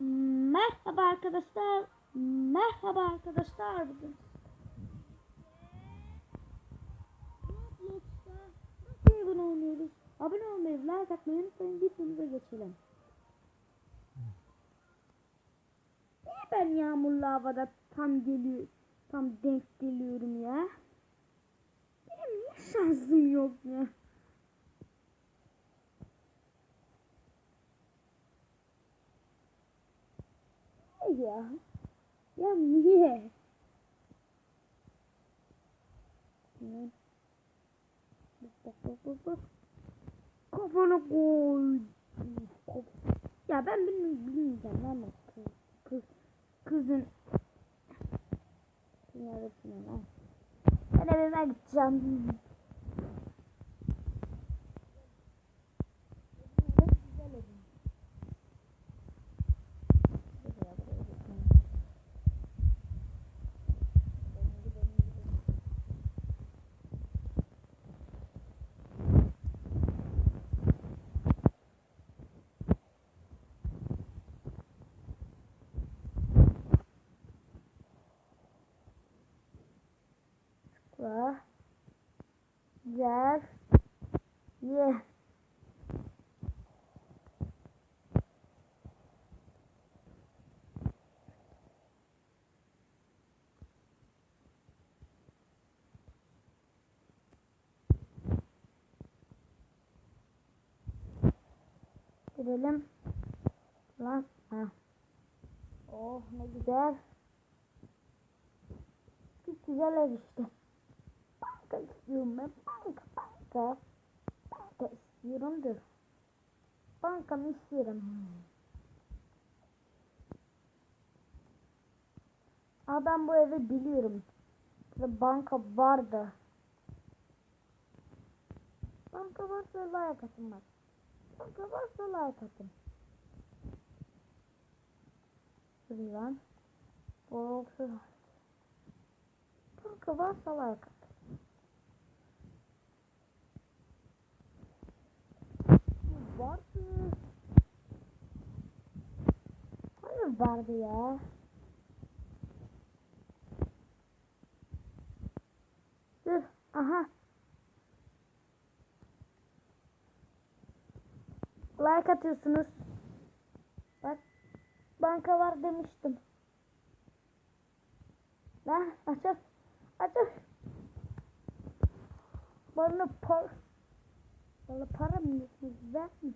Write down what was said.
Merhaba arkadaşlar. Merhaba arkadaşlar. Bugün Roblox'ta nasıl oynuyoruz? Abone olmayı, like atmayı unutmayın. Videomuza geçelim. Niye ben yağmurlu havada tam geliyor, tam denk geliyorum ya? Benim niye şansım yok ya? Ya? Ya niye? Kafana koy. Ya ben bilmiyorum bilmeyeceğim ama kız, kız kızın Neresine lan? Ben evime gideceğim. Gel. Ye. Girelim. Lan. Ha. Oh ne güzel. Çok güzel ev işte. Banka istiyorum ben. Banka banka. Banka istiyorumdur. Bankamı istiyorum. Aa ben bu evi biliyorum. Burada banka vardı. Banka varsa like atın bak. Banka varsa like atın. Şuradan. Banka varsa like atın. Vardı. Hayır vardı ya. Dur. Aha. Like atıyorsunuz. Bak. Banka var demiştim. Lan açıl. Açıl. Bana par. Bana para mı? Ver mi?